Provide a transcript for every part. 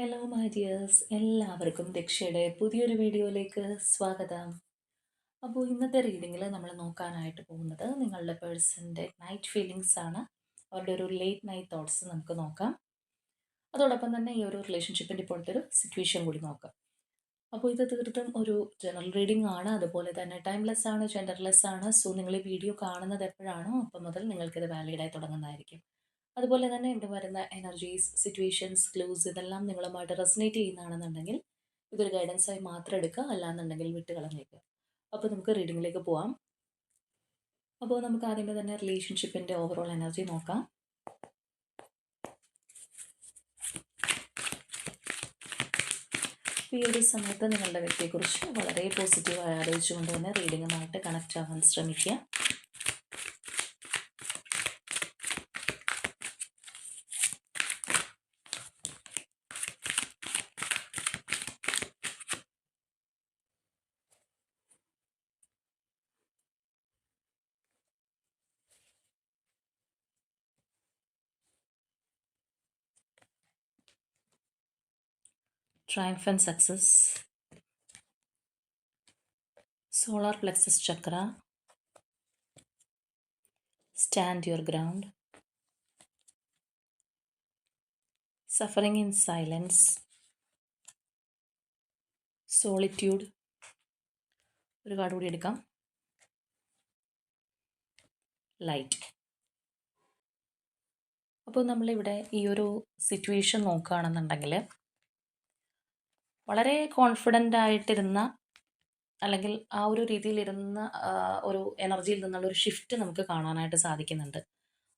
Hello my എല്ലാവർക്കും ദക്ഷയുടെ പുതിയൊരു വീഡിയോയിലേക്ക് സ്വാഗതം. അപ്പോൾ ഇന്നത്തെ റീഡിങ്ങിൽ നമ്മൾ നോക്കാനായിട്ട് പോകുന്നത് നിങ്ങളുടെ പേഴ്സന്റെ നൈറ്റ് ഫീലിങ്സ് ആണ്. അവരുടെ ഒരു ലേറ്റ് നൈറ്റ് തോട്ട്സ് നമുക്ക് നോക്കാം. അതോടൊപ്പം തന്നെ ഈ ഒരു റിലേഷൻഷിപ്പിന്റെ ഇപ്പോഴത്തെ ഒരു സിറ്റുവേഷൻ കൂടി നോക്കാം. അപ്പോൾ ഇത് തീർത്തും ഒരു ജനറൽ റീഡിംഗ് ആണ്. അതുപോലെ തന്നെ ടൈംലെസ് ആണ് ജെൻഡർലെസ് ആണ്. സോ നിങ്ങൾ ഈ വീഡിയോ കാണുന്നത് എപ്പോഴാണോ അപ്പം മുതൽ നിങ്ങൾക്കിത് വാലിഡായി തുടങ്ങുന്നതായിരിക്കും. അതുപോലെ തന്നെ ഇവിടെ വരുന്ന എനർജീസ് സിറ്റുവേഷൻസ് ക്ലൂസ് ഇതെല്ലാം നിങ്ങളുമായിട്ട് റെസനേറ്റ് ചെയ്യുന്നതാണെന്നുണ്ടെങ്കിൽ ഇതൊരു ഗൈഡൻസായി മാത്രം എടുക്കുക. അല്ലാന്നുണ്ടെങ്കിൽ വിട്ട് കളഞ്ഞേക്കുക. അപ്പോൾ നമുക്ക് റീഡിങ്ങിലേക്ക് പോവാം. അപ്പോൾ നമുക്ക് ആദ്യമേ തന്നെ റിലേഷൻഷിപ്പിന്റെ ഓവറോൾ എനർജി നോക്കാം. ഈ ഒരു സമയത്ത് നിങ്ങളുടെ വ്യക്തിയെക്കുറിച്ച് വളരെ പോസിറ്റീവായി ആലോചിച്ചുകൊണ്ട് തന്നെ റീഡിങ്ങുമായിട്ട് കണക്റ്റ് ആവാൻ ശ്രമിക്കുക. Triumphant success solar plexus chakra stand your ground suffering in silence solitude ഒരു കാർഡ് കൂടി എടുക്കാം ലൈറ്റ് അപ്പോൾ നമ്മളിവിടെ ഈ ഒരു സിറ്റുവേഷൻ നോക്കുകയാണെന്നുണ്ടെങ്കിൽ വളരെ കോൺഫിഡന്റ് ആയിട്ടിരുന്ന അല്ലെങ്കിൽ ആ ഒരു രീതിയിലിരുന്ന ഒരു എനർജിയിൽ നിന്നുള്ള ഒരു ഷിഫ്റ്റ് നമുക്ക് കാണാനായിട്ട് സാധിക്കുന്നുണ്ട്.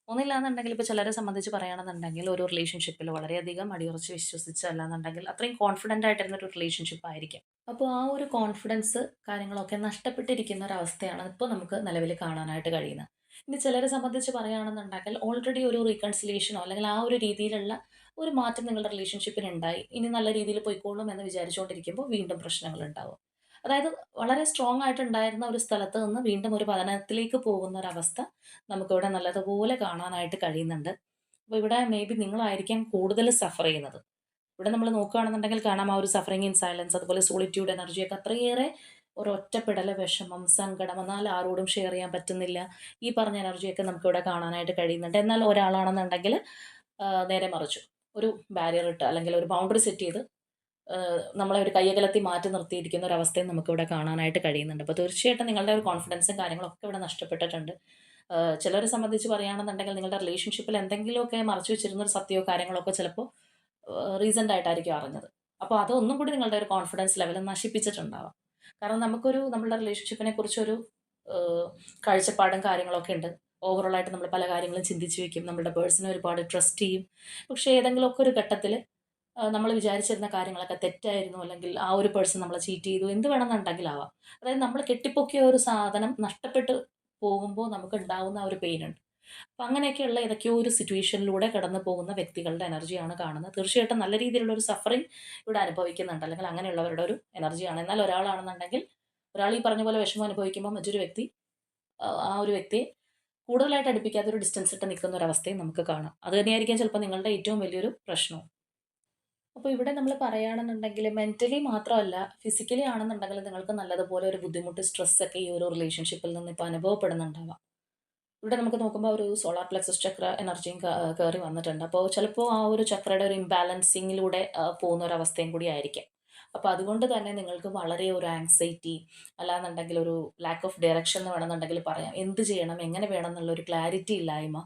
ഒന്നില്ലാന്നുണ്ടെങ്കിൽ ഇപ്പോൾ ചിലരെ സംബന്ധിച്ച് പറയുകയാണെന്നുണ്ടെങ്കിൽ ഒരു റിലേഷൻഷിപ്പിൽ വളരെയധികം അടിയുറച്ച് വിശ്വസിച്ച് അല്ലാന്നുണ്ടെങ്കിൽ അത്രയും കോൺഫിഡന്റ് ആയിട്ടിരുന്ന ഒരു റിലേഷൻഷിപ്പ് ആയിരിക്കും. അപ്പോൾ ആ ഒരു കോൺഫിഡൻസ് കാര്യങ്ങളൊക്കെ നഷ്ടപ്പെട്ടിരിക്കുന്ന ഒരു അവസ്ഥയാണ് ഇപ്പോൾ നമുക്ക് നിലവിൽ കാണാനായിട്ട് കഴിയുന്നത്. ഇനി ചിലരെ സംബന്ധിച്ച് പറയുകയാണെന്നുണ്ടെങ്കിൽ ഓൾറെഡി ഒരു റീകൺസിലേഷനോ അല്ലെങ്കിൽ ആ ഒരു രീതിയിലുള്ള ഒരു മാറ്റം നിങ്ങളുടെ റിലേഷൻഷിപ്പിന് ഉണ്ടായി ഇനി നല്ല രീതിയിൽ പോയിക്കോളും എന്ന് വിചാരിച്ചുകൊണ്ടിരിക്കുമ്പോൾ വീണ്ടും പ്രശ്നങ്ങൾ ഉണ്ടാവും അതായത് വളരെ സ്ട്രോങ് ആയിട്ടുണ്ടായിരുന്ന ഒരു സ്ഥലത്ത് നിന്ന് വീണ്ടും ഒരു പതനത്തിലേക്ക് പോകുന്ന ഒരവസ്ഥ നമുക്കിവിടെ നല്ലതുപോലെ കാണാനായിട്ട് കഴിയുന്നുണ്ട്. അപ്പോൾ ഇവിടെ മേ ബി നിങ്ങളായിരിക്കാം കൂടുതൽ സഫർ ചെയ്യുന്നത്. ഇവിടെ നമ്മൾ നോക്കുകയാണെന്നുണ്ടെങ്കിൽ കാണാം ആ ഒരു സഫറിങ് ഇൻ സൈലൻസ് അതുപോലെ സോളിറ്റ്യൂഡ് എനർജിയൊക്കെ അത്രയേറെ ഒരു ഒറ്റപ്പെടൽ വിഷമം സങ്കടം എന്നാൽ ആരോടും ഷെയർ ചെയ്യാൻ പറ്റുന്നില്ല. ഈ പറഞ്ഞ എനർജിയൊക്കെ നമുക്കിവിടെ കാണാനായിട്ട് കഴിയുന്നുണ്ട്. എന്നാൽ ഒരാളാണെന്നുണ്ടെങ്കിൽ നേരെ മറിച്ചു. ഒരു ബാരിയർ ഇട്ട് അല്ലെങ്കിൽ ഒരു ബൗണ്ടറി സെറ്റ് ചെയ്ത് നമ്മളെ ഒരു കയ്യകലത്തി മാറ്റി നിർത്തിയിരിക്കുന്ന ഒരു അവസ്ഥയും നമുക്കിവിടെ കാണാനായിട്ട് കഴിയുന്നുണ്ട്. അപ്പോൾ തീർച്ചയായിട്ടും നിങ്ങളുടെ ഒരു കോൺഫിഡൻസും കാര്യങ്ങളൊക്കെ ഇവിടെ നഷ്ടപ്പെട്ടിട്ടുണ്ട്. ചിലരെ സംബന്ധിച്ച് പറയുകയാണെന്നുണ്ടെങ്കിൽ നിങ്ങളുടെ റിലേഷൻഷിപ്പിൽ എന്തെങ്കിലുമൊക്കെ മറച്ചു വെച്ചിരുന്ന ഒരു സത്യമോ കാര്യങ്ങളൊക്കെ ചിലപ്പോൾ റീസെന്റ് ആയിട്ടായിരിക്കും അറിഞ്ഞത്. അപ്പോൾ അതൊന്നും കൂടി നിങ്ങളുടെ ഒരു കോൺഫിഡൻസ് ലെവൽ നശിപ്പിച്ചിട്ടുണ്ടാവാം. കാരണം നമുക്കൊരു നമ്മളുടെ റിലേഷൻഷിപ്പിനെ കുറിച്ചൊരു കാഴ്ചപ്പാടും കാര്യങ്ങളൊക്കെ ഉണ്ട്. ഓവറോൾ ആയിട്ട് നമ്മൾ പല കാര്യങ്ങളും ചിന്തിച്ച് വെക്കും. നമ്മുടെ പേഴ്സണെ ഒരുപാട് ട്രസ്റ്റ് ചെയ്യും. പക്ഷേ ഏതെങ്കിലുമൊക്കെ ഒരു ഘട്ടത്തിൽ നമ്മൾ വിചാരിച്ചിരുന്ന കാര്യങ്ങളൊക്കെ തെറ്റായിരുന്നു അല്ലെങ്കിൽ ആ ഒരു പേഴ്സൺ നമ്മളെ ചീറ്റ് ചെയ്തു. എന്ത് വേണമെന്നുണ്ടെങ്കിൽ ആവാം. അതായത് നമ്മൾ കെട്ടിപ്പൊക്കിയ ഒരു സാധനം നഷ്ടപ്പെട്ട് പോകുമ്പോൾ നമുക്ക് ഉണ്ടാവുന്ന ആ ഒരു പെയിൻ ഉണ്ട്. അപ്പം അങ്ങനെയൊക്കെയുള്ള ഏതൊക്കെയോ ഒരു സിറ്റുവേഷനിലൂടെ കടന്നു പോകുന്ന വ്യക്തികളുടെ എനർജിയാണ് കാണുന്നത്. തീർച്ചയായിട്ടും നല്ല രീതിയിലുള്ള ഒരു സഫറിങ് ഇവിടെ അനുഭവിക്കുന്നുണ്ട്. അല്ലെങ്കിൽ അങ്ങനെയുള്ളവരുടെ ഒരു എനർജിയാണ് എന്നാൽ ഒരാളാണെന്നുണ്ടെങ്കിൽ ഒരാൾ ഈ പറഞ്ഞ പോലെ വിഷമം അനുഭവിക്കുമ്പോൾ മറ്റൊരു വ്യക്തി ആ ഒരു വ്യക്തിയെ കൂടുതലായിട്ട് അടുപ്പിക്കാത്ത ഒരു ഡിസ്റ്റൻസ് ഇട്ട് നിൽക്കുന്ന ഒരു അവസ്ഥയും നമുക്ക് കാണാം. അത് തന്നെയായിരിക്കാം ചിലപ്പോൾ നിങ്ങളുടെ ഏറ്റവും വലിയൊരു പ്രശ്നവും. അപ്പോൾ ഇവിടെ നമ്മൾ പറയുകയാണെന്നുണ്ടെങ്കിൽ മെന്റലി മാത്രമല്ല ഫിസിക്കലി ആണെന്നുണ്ടെങ്കിൽ നിങ്ങൾക്ക് നല്ലതുപോലെ ഒരു ബുദ്ധിമുട്ട് സ്ട്രെസ്സൊക്കെ ഈ ഒരു റിലേഷൻഷിപ്പിൽ നിന്ന് ഇപ്പോൾ അനുഭവപ്പെടുന്നുണ്ടാവാം. ഇവിടെ നമുക്ക് നോക്കുമ്പോൾ ഒരു സോളാർ പ്ലക്സസ് ചക്ര എനർജിയും കയറി വന്നിട്ടുണ്ട്. അപ്പോൾ ചിലപ്പോൾ ആ ഒരു ചക്രയുടെ ഒരു ഇംബാലൻസിങ്ങിലൂടെ പോകുന്ന ഒരു അവസ്ഥയും കൂടി ആയിരിക്കാം. അപ്പോൾ അതുകൊണ്ട് തന്നെ നിങ്ങൾക്ക് വളരെ ഒരു ആങ്സൈറ്റി അല്ലാന്നുണ്ടെങ്കിൽ ഒരു ലാക്ക് ഓഫ് ഡയറക്ഷൻ എന്ന് വേണമെന്നുണ്ടെങ്കിൽ പറയാം. എന്ത് ചെയ്യണം? എങ്ങനെ വേണം എന്നുള്ള ഒരു ക്ലാരിറ്റി ഇല്ലായ്മ.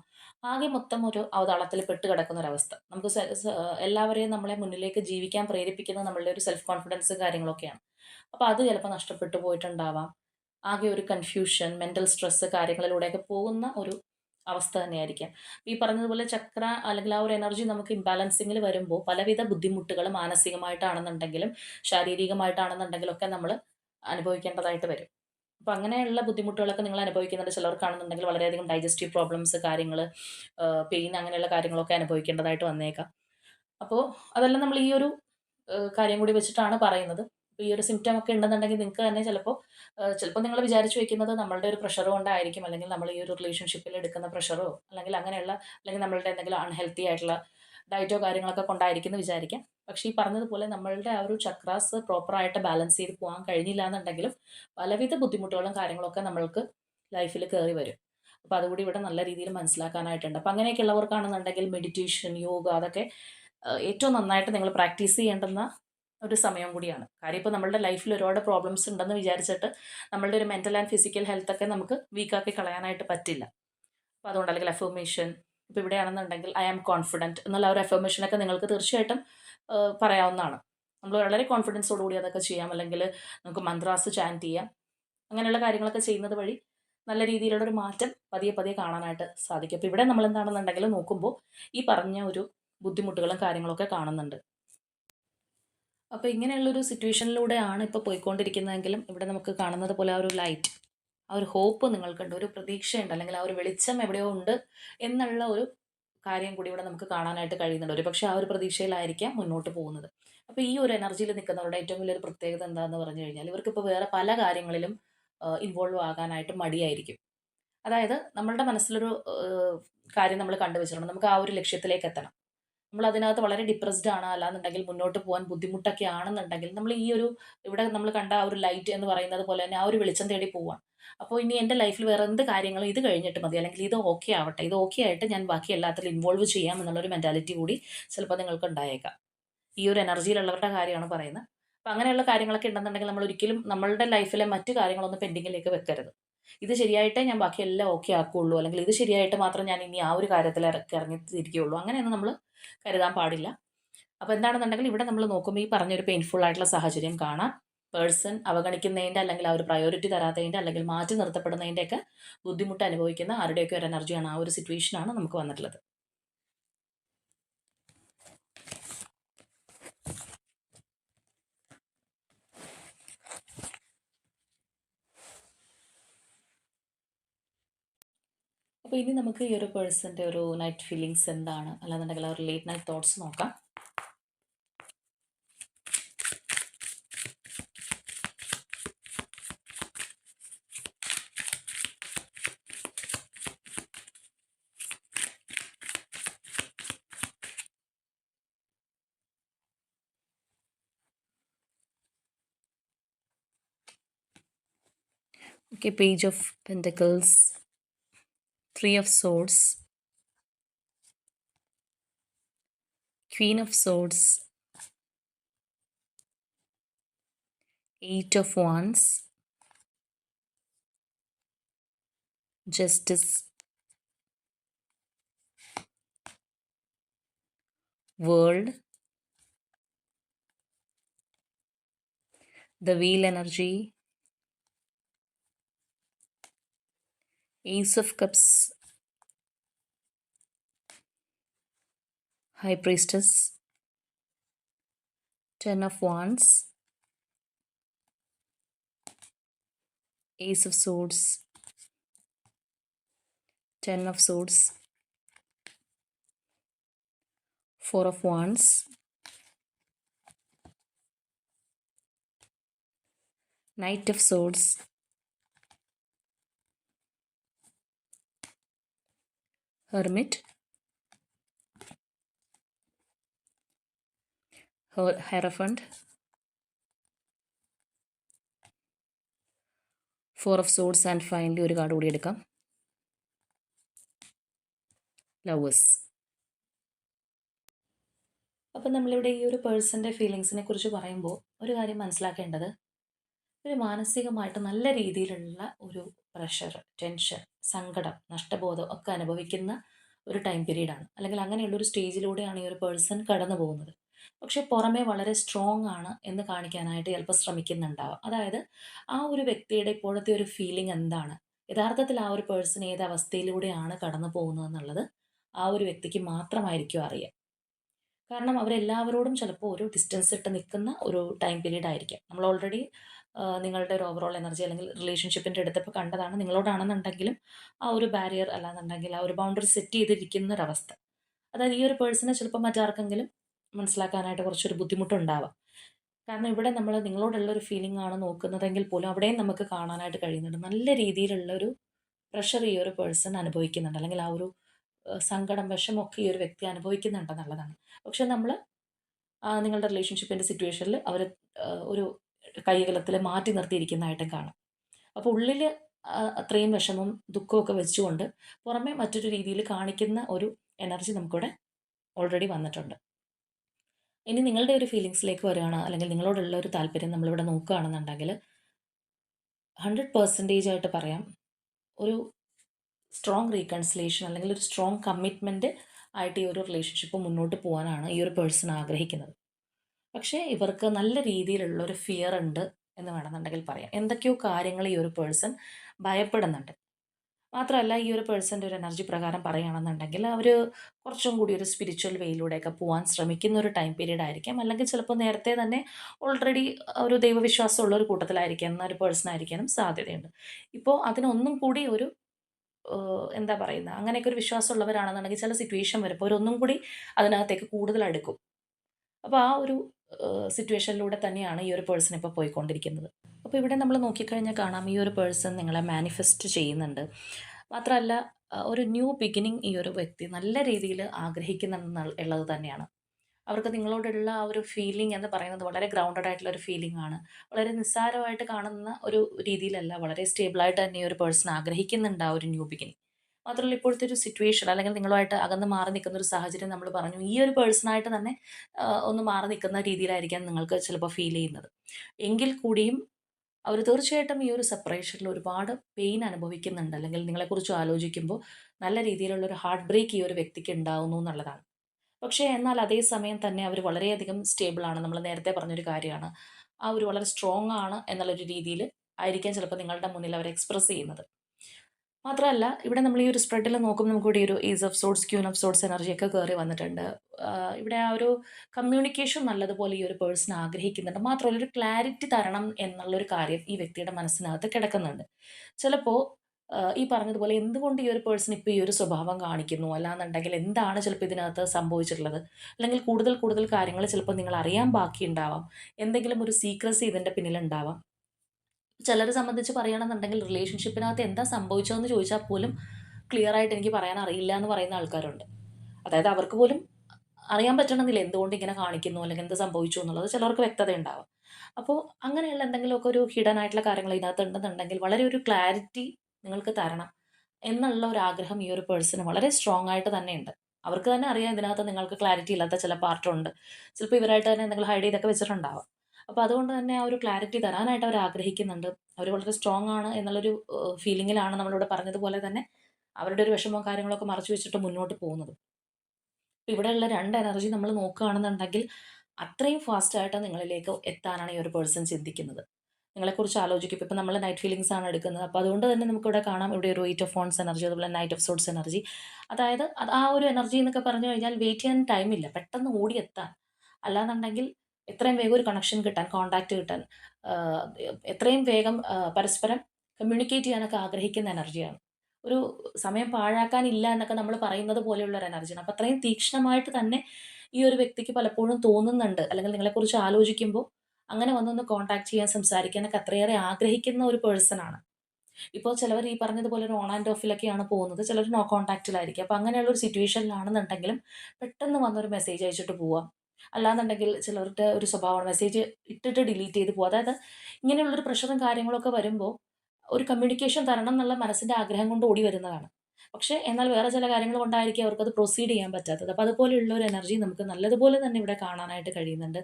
ആകെ മൊത്തം ഒരു അവതാളത്തിൽ പെട്ട് കിടക്കുന്ന ഒരവസ്ഥ നമുക്ക് എല്ലാവരെയും നമ്മളെ മുന്നിലേക്ക് ജീവിക്കാൻ പ്രേരിപ്പിക്കുന്ന നമ്മളുടെ ഒരു സെൽഫ് കോൺഫിഡൻസ് കാര്യങ്ങളൊക്കെയാണ്. അപ്പോൾ അത് ചിലപ്പോൾ നഷ്ടപ്പെട്ടു പോയിട്ടുണ്ടാവാം. ആകെ ഒരു കൺഫ്യൂഷൻ മെന്റൽ സ്ട്രെസ് കാര്യങ്ങളിലൂടെയൊക്കെ പോകുന്ന ഒരു അവസ്ഥ തന്നെയായിരിക്കാം. ഈ പറഞ്ഞതുപോലെ ചക്ര അല്ലെങ്കിൽ ആ ഒരു എനർജി നമുക്ക് ഇംബാലൻസിങ്ങിൽ വരുമ്പോൾ പലവിധ ബുദ്ധിമുട്ടുകൾ മാനസികമായിട്ടാണെന്നുണ്ടെങ്കിലും ശാരീരികമായിട്ടാണെന്നുണ്ടെങ്കിലും ഒക്കെ നമ്മൾ അനുഭവിക്കേണ്ടതായിട്ട് വരും. അപ്പോൾ അങ്ങനെയുള്ള ബുദ്ധിമുട്ടുകളൊക്കെ നിങ്ങൾ അനുഭവിക്കുന്നുണ്ട് ചിലർക്കാണെന്നുണ്ടെങ്കിൽ വളരെയധികം ഡൈജസ്റ്റീവ് പ്രോബ്ലംസ് കാര്യങ്ങൾ പെയിൻ അങ്ങനെയുള്ള കാര്യങ്ങളൊക്കെ അനുഭവിക്കേണ്ടതായിട്ട് വന്നേക്കാം. അപ്പോൾ അതെല്ലാം നമ്മൾ ഈ ഒരു കാര്യം കൂടി വെച്ചിട്ടാണ് പറയുന്നത്. ഈ ഒരു സിംറ്റം ഒക്കെ ഉണ്ടെന്നുണ്ടെങ്കിൽ നിങ്ങൾക്ക് തന്നെ ചിലപ്പോൾ ചിലപ്പോൾ നിങ്ങൾ വിചാരിച്ചു വെക്കുന്നത് നമ്മളുടെ ഒരു പ്രഷർ കൊണ്ടായിരിക്കും. അല്ലെങ്കിൽ നമ്മൾ ഈ ഒരു റിലേഷൻഷിപ്പിൽ എടുക്കുന്ന പ്രഷറോ അല്ലെങ്കിൽ അങ്ങനെയുള്ള അല്ലെങ്കിൽ നമ്മളുടെ എന്തെങ്കിലും അൺഹെൽത്തി ആയിട്ടുള്ള ഡയറ്റോ കാര്യങ്ങളൊക്കെ കൊണ്ടായിരിക്കും എന്ന് വിചാരിക്കാം. പക്ഷേ ഈ പറഞ്ഞതുപോലെ നമ്മളുടെ ആ ഒരു ചക്രാസ് പ്രോപ്പറായിട്ട് ബാലൻസ് ചെയ്ത് പോകാൻ കഴിഞ്ഞില്ല എന്നുണ്ടെങ്കിലും പലവിധ ബുദ്ധിമുട്ടുകളും കാര്യങ്ങളൊക്കെ നമ്മൾക്ക് ലൈഫിൽ കയറി വരും. അപ്പോൾ അതുകൂടി ഇവിടെ നല്ല രീതിയിൽ മനസ്സിലാക്കാനായിട്ടുണ്ട്. അപ്പോൾ അങ്ങനെയൊക്കെ ഉള്ളവർക്കാണെന്നുണ്ടെങ്കിൽ മെഡിറ്റേഷൻ യോഗ അതൊക്കെ ഏറ്റവും നന്നായിട്ട് നിങ്ങൾ പ്രാക്ടീസ് ചെയ്യേണ്ടുന്ന ഒരു സമയം കൂടിയാണ്. കാര്യം ഇപ്പോൾ നമ്മളുടെ ലൈഫിൽ ഒരുപാട് പ്രോബ്ലംസ് ഉണ്ടെന്ന് വിചാരിച്ചിട്ട് നമ്മളുടെ ഒരു മെന്റൽ ആൻഡ് ഫിസിക്കൽ ഹെൽത്ത് ഒക്കെ നമുക്ക് വീക്കാക്കി കളയാനായിട്ട് പറ്റില്ല. അപ്പോൾ അതുകൊണ്ട് അല്ലെങ്കിൽ അഫർമേഷൻ ഇപ്പോൾ ഇവിടെയാണെന്നുണ്ടെങ്കിൽ ഐ ആം കോൺഫിഡന്റ് എന്നുള്ള ഒരു അഫർമേഷനൊക്കെ നിങ്ങൾക്ക് തീർച്ചയായിട്ടും പറയാവുന്നതാണ്. നമ്മൾ വളരെ കോൺഫിഡൻസോടുകൂടി അതൊക്കെ ചെയ്യാം. അല്ലെങ്കിൽ നമുക്ക് മന്ത്രാസ് ചാന്റ് ചെയ്യാം. അങ്ങനെയുള്ള കാര്യങ്ങളൊക്കെ ചെയ്യുന്നത് വഴി നല്ല രീതിയിലുള്ള ഒരു മാറ്റം പതിയെ പതിയെ കാണാനായിട്ട് സാധിക്കും. അപ്പോൾ ഇവിടെ നമ്മൾ എന്താണെന്നുണ്ടെങ്കിൽ നോക്കുമ്പോൾ ഈ പറഞ്ഞ ഒരു ബുദ്ധിമുട്ടുകളും കാര്യങ്ങളൊക്കെ കാണുന്നുണ്ട്. അപ്പോൾ ഇങ്ങനെയുള്ളൊരു സിറ്റുവേഷനിലൂടെയാണ് ഇപ്പോൾ പോയിക്കൊണ്ടിരിക്കുന്നതെങ്കിലും ഇവിടെ നമുക്ക് കാണുന്നത് പോലെ ആ ഒരു ലൈറ്റ് ആ ഒരു ഹോപ്പ് നിങ്ങൾക്കുണ്ട് ഒരു പ്രതീക്ഷയുണ്ട് അല്ലെങ്കിൽ ആ ഒരു വെളിച്ചം എവിടെയോ ഉണ്ട് എന്നുള്ള ഒരു കാര്യം കൂടി ഇവിടെ നമുക്ക് കാണാനായിട്ട് കഴിയുന്നുണ്ട്. ഒരു പക്ഷേ ആ ഒരു പ്രതീക്ഷയിലായിരിക്കാം മുന്നോട്ട് പോകുന്നത്. അപ്പോൾ ഈ ഒരു എനർജിയിൽ നിൽക്കുന്നവരുടെ ഏറ്റവും വലിയൊരു പ്രത്യേകത എന്താണെന്ന് പറഞ്ഞു കഴിഞ്ഞാൽ ഇവർക്കിപ്പോൾ വേറെ പല കാര്യങ്ങളിലും ഇൻവോൾവ് ആകാനായിട്ട് മടിയായിരിക്കും. അതായത് നമ്മളുടെ മനസ്സിലൊരു കാര്യം നമ്മൾ കണ്ടുവച്ചിട്ടുണ്ട്. നമുക്ക് ആ ഒരു ലക്ഷ്യത്തിലേക്ക് എത്തണം. നമ്മൾ അതിനകത്ത് വളരെ ഡിപ്രസ്ഡ് ആണ് അല്ലാന്നുണ്ടെങ്കിൽ മുന്നോട്ട് പോകാൻ ബുദ്ധിമുട്ടൊക്കെ ആണെന്നുണ്ടെങ്കിൽ നമ്മൾ ഈ ഒരു ഇവിടെ നമ്മൾ കണ്ട ആ ഒരു ലൈറ്റ് എന്ന് പറയുന്നത് പോലെ തന്നെ ആ ഒരു വെളിച്ചം തേടി പോവാണ്. അപ്പോൾ ഇനി എന്റെ ലൈഫിൽ വേറെ എന്ത് കാര്യങ്ങളും ഇത് കഴിഞ്ഞിട്ട് മതി. അല്ലെങ്കിൽ ഇത് ഓക്കെ ആവട്ടെ. ഇത് ഓക്കെ ആയിട്ട് ഞാൻ ബാക്കി എല്ലാത്തിലും ഇൻവോൾവ് ചെയ്യാം എന്നുള്ളൊരു മെന്റാലിറ്റി കൂടി ചിലപ്പോൾ നിങ്ങൾക്ക് ഉണ്ടായേക്കാം. ഈ ഒരു എനർജിയിലുള്ളവരുടെ കാര്യമാണ് പറയുന്നത്. അപ്പം അങ്ങനെയുള്ള കാര്യങ്ങളൊക്കെ ഉണ്ടെന്നുണ്ടെങ്കിൽ നമ്മൾ ഒരിക്കലും നമ്മളുടെ ലൈഫിലെ മറ്റു കാര്യങ്ങളൊന്നും പെൻഡിങ്ങിലേക്ക് വെക്കരുത്. ഇത് ശരിയായിട്ടേ ഞാൻ ബാക്കി എല്ലാം ഓക്കെ ആക്കുകയുള്ളൂ അല്ലെങ്കിൽ ഇത് ശരിയായിട്ട് മാത്രം ഞാൻ ഇനി ആ ഒരു കാര്യത്തിൽ ഇറങ്ങി തിരിക്കുകയുള്ളൂ അങ്ങനെയൊന്നും നമ്മൾ കരുതാൻ പാടില്ല. അപ്പോൾ എന്താണെന്നുണ്ടെങ്കിൽ ഇവിടെ നമ്മൾ നോക്കുമ്പോൾ ഈ പറഞ്ഞൊരു പെയിൻഫുൾ ആയിട്ടുള്ള സാഹചര്യം കാണാം. പേഴ്സൺ അവഗണിക്കുന്നതിന്റെ അല്ലെങ്കിൽ ആ ഒരു പ്രയോറിറ്റി തരാത്തതിന്റെ അല്ലെങ്കിൽ മാറ്റി നിർത്തപ്പെടുന്നതിന്റെയൊക്കെ ബുദ്ധിമുട്ട് അനുഭവിക്കുന്ന ആരുടെയൊക്കെ ഒരു എനർജിയാണ് ആ ഒരു സിറ്റുവേഷനാണ് നമുക്ക് വന്നിട്ടുള്ളത്. അപ്പോൾ ഇനി നമുക്ക് ഈ ഒരു പേഴ്സന്റെ ഒരു നൈറ്റ് ഫീലിങ്സ് എന്താണ്? അല്ലാന്നുണ്ടെങ്കിൽ ഒരു ലേറ്റ് നൈറ്റ് തോട്ട്സ് നോക്കാം. Okay page of pentacles Three of Swords, Queen of Swords, Eight of Wands, Justice, World, the Wheel Energy, ace of cups. High priestess. Ten of wands. Ace of swords. Ten of swords. Four of wands. Knight of swords hermit. Her- hierophant. Four of swords and finally ഒരു card കൂടി എടുക്കാം. Lovers അപ്പം നമ്മളിവിടെ ഈ ഒരു പേഴ്സന്റെ ഫീലിങ്സിനെ കുറിച്ച് പറയുമ്പോൾ ഒരു കാര്യം മനസ്സിലാക്കേണ്ടത്. ഒരു മാനസികമായിട്ട് നല്ല രീതിയിലുള്ള ഒരു പ്രഷർ ടെൻഷൻ സങ്കടം നഷ്ടബോധം ഒക്കെ അനുഭവിക്കുന്ന ഒരു ടൈം പീരീഡാണ് അല്ലെങ്കിൽ അങ്ങനെയുള്ള ഒരു സ്റ്റേജിലൂടെയാണ് ഈ ഒരു പേഴ്സൺ കടന്നു പോകുന്നത്. പക്ഷെ പുറമേ വളരെ സ്ട്രോങ് ആണ് എന്ന് കാണിക്കാനായിട്ട് ചിലപ്പോൾ ശ്രമിക്കുന്നുണ്ടാവാം. അതായത് ആ ഒരു വ്യക്തിയുടെ ഇപ്പോഴത്തെ ഒരു ഫീലിംഗ് എന്താണ്? യഥാർത്ഥത്തിൽ ആ ഒരു പേഴ്സൺ ഏത് അവസ്ഥയിലൂടെയാണ് കടന്നു പോകുന്നത് എന്നുള്ളത് ആ ഒരു വ്യക്തിക്ക് മാത്രമായിരിക്കും അറിയാം. കാരണം അവരെല്ലാവരോടും ചിലപ്പോൾ ഒരു ഡിസ്റ്റൻസ് ഇട്ട് നിൽക്കുന്ന ഒരു ടൈം പീരീഡ് ആയിരിക്കാം. നമ്മൾ ഓൾറെഡി നിങ്ങളുടെ ഒരു ഓവറോൾ എനർജി അല്ലെങ്കിൽ റിലേഷൻഷിപ്പിന്റെ അടുത്തപ്പോൾ കണ്ടതാണ്. നിങ്ങളോടാണെന്നുണ്ടെങ്കിലും ആ ഒരു ബാരിയർ അല്ലാന്നുണ്ടെങ്കിൽ ആ ഒരു ബൗണ്ടറി സെറ്റ് ചെയ്തിരിക്കുന്ന ഒരവസ്ഥ അതായത് ഈ ഒരു പേഴ്സണെ ചിലപ്പോൾ മറ്റാർക്കെങ്കിലും മനസ്സിലാക്കാനായിട്ട് കുറച്ചൊരു ബുദ്ധിമുട്ടുണ്ടാവാം. കാരണം ഇവിടെ നമ്മൾ നിങ്ങളോടുള്ള ഒരു ഫീലിംഗ് ആണ് നോക്കുന്നതെങ്കിൽ പോലും അവിടെയും നമുക്ക് കാണാനായിട്ട് കഴിയുന്നുണ്ട്. നല്ല രീതിയിലുള്ള ഒരു പ്രഷർ ഈ ഒരു പേഴ്സൺ അനുഭവിക്കുന്നുണ്ട്. അല്ലെങ്കിൽ ആ ഒരു സങ്കടം, വിഷമൊക്കെ ഈ ഒരു വ്യക്തി അനുഭവിക്കുന്നുണ്ടെന്നുള്ളതാണ്. പക്ഷെ നമ്മൾ നിങ്ങളുടെ റിലേഷൻഷിപ്പിന്റെ സിറ്റുവേഷനിൽ അവർ ഒരു കൈകലത്തിൽ മാറ്റി നിർത്തിയിരിക്കുന്നതായിട്ടും കാണാം. അപ്പോൾ ഉള്ളിൽ അത്രയും വിഷമം ദുഃഖമൊക്കെ വെച്ചുകൊണ്ട് പുറമെ മറ്റൊരു രീതിയിൽ കാണിക്കുന്ന ഒരു എനർജി നമുക്കിവിടെ ഓൾറെഡി വന്നിട്ടുണ്ട്. ഇനി നിങ്ങളുടെ ഒരു ഫീലിങ്സിലേക്ക് വരികയാണ് അല്ലെങ്കിൽ നിങ്ങളോടുള്ള ഒരു താല്പര്യം നമ്മളിവിടെ നോക്കുകയാണെന്നുണ്ടെങ്കിൽ ഹൺഡ്രഡ് പേഴ്സന്റേജ് ആയിട്ട് പറയാം. ഒരു സ്ട്രോങ് റീകൺസിലേഷൻ അല്ലെങ്കിൽ ഒരു സ്ട്രോങ് കമ്മിറ്റ്മെന്റ് ആയിട്ട് ഈ ഒരു റിലേഷൻഷിപ്പ് മുന്നോട്ട് പോകാനാണ് ഈ ഒരു പേഴ്സൺ ആഗ്രഹിക്കുന്നത്. പക്ഷേ ഇവർക്ക് നല്ല രീതിയിലുള്ള ഒരു ഫിയർ ഉണ്ട് എന്ന് വേണമെന്നുണ്ടെങ്കിൽ പറയാം. എന്തൊക്കെയോ കാര്യങ്ങൾ ഈ ഒരു പേഴ്സൺ ഭയപ്പെടുന്നുണ്ട്. മാത്രമല്ല ഈ ഒരു പേഴ്സന്റെ ഒരു എനർജി പ്രകാരം പറയുകയാണെന്നുണ്ടെങ്കിൽ അവർ കുറച്ചും കൂടി ഒരു സ്പിരിച്വൽ വേയിലൂടെയൊക്കെ പോകാൻ ശ്രമിക്കുന്ന ഒരു ടൈം പീരീഡ് ആയിരിക്കാം. അല്ലെങ്കിൽ ചിലപ്പോൾ നേരത്തെ തന്നെ ഓൾറെഡി ഒരു ദൈവവിശ്വാസമുള്ള ഒരു കൂട്ടത്തിലായിരിക്കാം എന്ന ഒരു പേഴ്സൺ ആയിരിക്കാനും സാധ്യതയുണ്ട്. ഇപ്പോൾ അതിനൊന്നും കൂടി ഒരു എന്താ പറയുന്നത് അങ്ങനെയൊക്കെ ഒരു വിശ്വാസമുള്ളവരാണെന്നുണ്ടെങ്കിൽ ചില സിറ്റുവേഷൻ വരുമ്പോൾ ഒന്നും കൂടി അതിനകത്തേക്ക് കൂടുതൽ അടുക്കും. അപ്പോൾ ആ ഒരു സിറ്റുവേഷനിലൂടെ തന്നെയാണ് ഈ ഒരു പേഴ്സൺ ഇപ്പോൾ പോയിക്കൊണ്ടിരിക്കുന്നത്. അപ്പോൾ ഇവിടെ നമ്മൾ നോക്കിക്കഴിഞ്ഞാൽ കാണാം ഈ ഒരു പേഴ്സൺ നിങ്ങളെ മാനിഫെസ്റ്റ് ചെയ്യുന്നുണ്ട്. മാത്രമല്ല ഒരു ന്യൂ ബിഗിനിങ് ഈ ഒരു വ്യക്തി നല്ല രീതിയിൽ ആഗ്രഹിക്കുന്നുണ്ടെന്ന് ഉള്ളത് തന്നെയാണ്. അവർക്ക് നിങ്ങളോടുള്ള ആ ഒരു ഫീലിംഗ് എന്ന് പറയുന്നത് വളരെ ഗ്രൗണ്ടഡ് ആയിട്ടുള്ള ഒരു ഫീലിംഗ് ആണ്. വളരെ നിസ്സാരമായിട്ട് കാണുന്ന ഒരു രീതിയിലല്ല വളരെ സ്റ്റേബിളായിട്ട് തന്നെ ഒരു പേഴ്സൺ ആഗ്രഹിക്കുന്നുണ്ട് ആ ഒരു ന്യൂ ബിഗിനിങ്. മാത്രമല്ല ഇപ്പോഴത്തെ ഒരു സിറ്റുവേഷൻ അല്ലെങ്കിൽ നിങ്ങളുമായിട്ട് അകന്ന് മാറി നിൽക്കുന്ന ഒരു സാഹചര്യം നമ്മൾ പറഞ്ഞു. ഈ ഒരു പേഴ്സണായിട്ട് തന്നെ ഒന്ന് മാറി നിൽക്കുന്ന രീതിയിലായിരിക്കാം നിങ്ങൾക്ക് ചിലപ്പോൾ ഫീൽ ചെയ്യുന്നത്. എങ്കിൽ കൂടിയും അവർ തീർച്ചയായിട്ടും ഈ ഒരു സെപ്പറേഷനിൽ ഒരുപാട് പെയിൻ അനുഭവിക്കുന്നുണ്ട്. അല്ലെങ്കിൽ നിങ്ങളെക്കുറിച്ച് ആലോചിക്കുമ്പോൾ നല്ല രീതിയിലുള്ള ഒരു ഹാർട്ട് ബ്രേക്ക് ഈ ഒരു വ്യക്തിക്ക് ഉണ്ടാവുന്നു എന്നുള്ളതാണ്. പക്ഷേ എന്നാൽ അതേ സമയം തന്നെ അവർ വളരെയധികം സ്റ്റേബിൾ ആണ്. നമ്മൾ നേരത്തെ പറഞ്ഞൊരു കാര്യമാണ്. ആ ഒരു വളരെ സ്ട്രോങ് ആണ് എന്നുള്ളൊരു രീതിയിൽ ആയിരിക്കാം ചിലപ്പോൾ നിങ്ങളുടെ മുന്നിൽ അവർ എക്സ്പ്രസ് ചെയ്യുന്നത്. മാത്രമല്ല ഇവിടെ നമ്മൾ ഈ ഒരു സ്പ്രെഡിൽ നോക്കുമ്പോൾ നമുക്ക് ഇവിടെ ഒരു ace of swords queen of swords എനർജിയൊക്കെ കയറി വന്നിട്ടുണ്ട്. ഇവിടെ ആ ഒരു കമ്മ്യൂണിക്കേഷൻ നല്ലതുപോലെ ഈ ഒരു പേഴ്സൺ ആഗ്രഹിക്കുന്നുണ്ട്. മാത്രമല്ല ഒരു ക്ലാരിറ്റി തരണം എന്നുള്ളൊരു കാര്യം ഈ വ്യക്തിയുടെ മനസ്സിനകത്ത് കിടക്കുന്നുണ്ട്. ചിലപ്പോൾ ഈ പറഞ്ഞതുപോലെ എന്തുകൊണ്ട് ഈ ഒരു പേഴ്സൺ ഇപ്പോൾ ഈ ഒരു സ്വഭാവം കാണിക്കുന്നു? അല്ലാന്നുണ്ടെങ്കിൽ എന്താണ് ചിലപ്പോൾ ഇതിനകത്ത് സംഭവിച്ചിട്ടുള്ളത്? അല്ലെങ്കിൽ കൂടുതൽ കൂടുതൽ കാര്യങ്ങൾ ചിലപ്പോൾ നിങ്ങൾ അറിയാൻ ബാക്കിയുണ്ടാവാം. എന്തെങ്കിലും ഒരു സീക്രസി ഇതിന്റെ പിന്നിലുണ്ടാവാം. ചിലരെ സംബന്ധിച്ച് പറയുകയാണെന്നുണ്ടെങ്കിൽ റിലേഷൻഷിപ്പിനകത്ത് എന്താ സംഭവിച്ചതെന്ന് ചോദിച്ചാൽ പോലും ക്ലിയർ ആയിട്ട് എനിക്ക് പറയാൻ അറിയില്ല എന്ന് പറയുന്ന ആൾക്കാരുണ്ട്. അതായത് അവർക്ക് പോലും അറിയാൻ പറ്റണമെന്നില്ല എന്തുകൊണ്ട് ഇങ്ങനെ കാണിക്കുന്നു അല്ലെങ്കിൽ എന്ത് സംഭവിച്ചു എന്നുള്ളത് ചിലർക്ക് വ്യക്തത ഉണ്ടാവും അപ്പോൾ അങ്ങനെയുള്ള എന്തെങ്കിലുമൊക്കെ ഒരു ഹിഡൻ ആയിട്ടുള്ള കാര്യങ്ങൾ ഇതിനകത്ത് ഉണ്ടെന്നുണ്ടെങ്കിൽ വളരെ ഒരു ക്ലാരിറ്റി നിങ്ങൾക്ക് തരണം എന്നുള്ള ഒരു ആഗ്രഹം ഈ ഒരു പേഴ്സണ് വളരെ സ്ട്രോങ് ആയിട്ട് തന്നെ ഉണ്ട് അവർക്ക് തന്നെ അറിയാം ഇതിനകത്ത് നിങ്ങൾക്ക് ക്ലാരിറ്റി ഇല്ലാത്ത ചില പാർട്ടുണ്ട്. ചിലപ്പോൾ ഇവരായിട്ട് തന്നെ എന്തെങ്കിലും ഹൈഡ് ചെയ്തൊക്കെ വെച്ചിട്ടുണ്ടാവാം. അപ്പോൾ അതുകൊണ്ട് തന്നെ ആ ഒരു ക്ലാരിറ്റി തരാനായിട്ട് അവർ ആഗ്രഹിക്കുന്നുണ്ട്. അവർ വളരെ സ്ട്രോങ് ആണ് എന്നുള്ളൊരു ഫീലിങ്ങിലാണ് നമ്മളിവിടെ പറഞ്ഞതുപോലെ തന്നെ അവരുടെ ഒരു വിഷമവും കാര്യങ്ങളൊക്കെ മറച്ചു വെച്ചിട്ട് മുന്നോട്ട് പോകുന്നത്. ഇവിടെയുള്ള രണ്ട് എനർജി നമ്മൾ നോക്കുകയാണെന്നുണ്ടെങ്കിൽ അത്രയും ഫാസ്റ്റ് ആയിട്ട് നിങ്ങളിലേക്ക് എത്താനാണ് ഈ ഒരു പേഴ്സൺ ചിന്തിക്കുന്നത്. നിങ്ങളെക്കുറിച്ച് ആലോചിക്കും. ഇപ്പം നമ്മൾ നൈറ്റ് ഫീലിംഗ്സ് ആണ് എടുക്കുന്നത്. അപ്പോൾ അതുകൊണ്ട് തന്നെ നമുക്ക് ഇവിടെ കാണാം ഇവിടെ ഒരു എയ്റ്റ് ഓഫ് ഫോൺസ് എനർജി അതുപോലെ നൈറ്റ് ഓഫ് സോഡ്സ് എനർജി. അതായത് അത് ആ ഒരു എനർജി എന്നൊക്കെ പറഞ്ഞു കഴിഞ്ഞാൽ വെയിറ്റ് ചെയ്യാൻ ടൈമില്ല. പെട്ടെന്ന് ഓടിയെത്താൻ. അല്ലാന്നുണ്ടെങ്കിൽ എത്രയും വേഗം ഒരു കണക്ഷൻ കിട്ടാൻ, കോണ്ടാക്റ്റ് കിട്ടാൻ എത്രയും വേഗം പരസ്പരം കമ്മ്യൂണിക്കേറ്റ് ചെയ്യാനൊക്കെ ആഗ്രഹിക്കുന്ന എനർജിയാണ്. ഒരു സമയം പാഴാക്കാനില്ല എന്നൊക്കെ നമ്മൾ പറയുന്നത് പോലെയുള്ള ഒരു എനർജിയാണ്. അപ്പോൾ അത്രയും തീക്ഷ്ണമായിട്ട് തന്നെ ഈ ഒരു വ്യക്തിക്ക് പലപ്പോഴും തോന്നുന്നുണ്ട്. അല്ലെങ്കിൽ നിങ്ങളെക്കുറിച്ച് ആലോചിക്കുമ്പോൾ അങ്ങനെ വന്നൊന്ന് കോൺടാക്ട് ചെയ്യാൻ, സംസാരിക്കാനൊക്കെ അത്രയേറെ ആഗ്രഹിക്കുന്ന ഒരു പേഴ്സണാണ്. ഇപ്പോൾ ചിലവർ ഈ പറഞ്ഞതുപോലെ ഒരു ഓൺ ആൻഡ് ഓഫിലൊക്കെയാണ് പോകുന്നത്. ചിലർ നോ കോൺടാക്റ്റിലായിരിക്കും. അപ്പോൾ അങ്ങനെയുള്ള ഒരു സിറ്റുവേഷനിലാണെന്നുണ്ടെങ്കിലും പെട്ടെന്ന് വന്നൊരു മെസ്സേജ് അയച്ചിട്ട് പോവാം. അല്ലാന്നുണ്ടെങ്കിൽ ചിലവരുടെ ഒരു സ്വഭാവമാണ് മെസ്സേജ് ഇട്ടിട്ട് ഡിലീറ്റ് ചെയ്ത് പോകും അതായത് ഇങ്ങനെയുള്ളൊരു പ്രഷറും കാര്യങ്ങളൊക്കെ വരുമ്പോൾ ഒരു കമ്മ്യൂണിക്കേഷൻ തരണം എന്നുള്ള മനസ്സിന്റെ ആഗ്രഹം കൊണ്ട് ഓടി വരുന്നതാണ്. പക്ഷേ എന്നാൽ വേറെ ചില കാര്യങ്ങൾ കൊണ്ടായിരിക്കും അവർക്കത് പ്രൊസീഡ് ചെയ്യാൻ പറ്റാത്തത്. അപ്പോൾ അതുപോലെയുള്ള ഒരു എനർജി നമുക്ക് നല്ലതുപോലെ തന്നെ ഇവിടെ കാണാനായിട്ട് കഴിയുന്നുണ്ട്.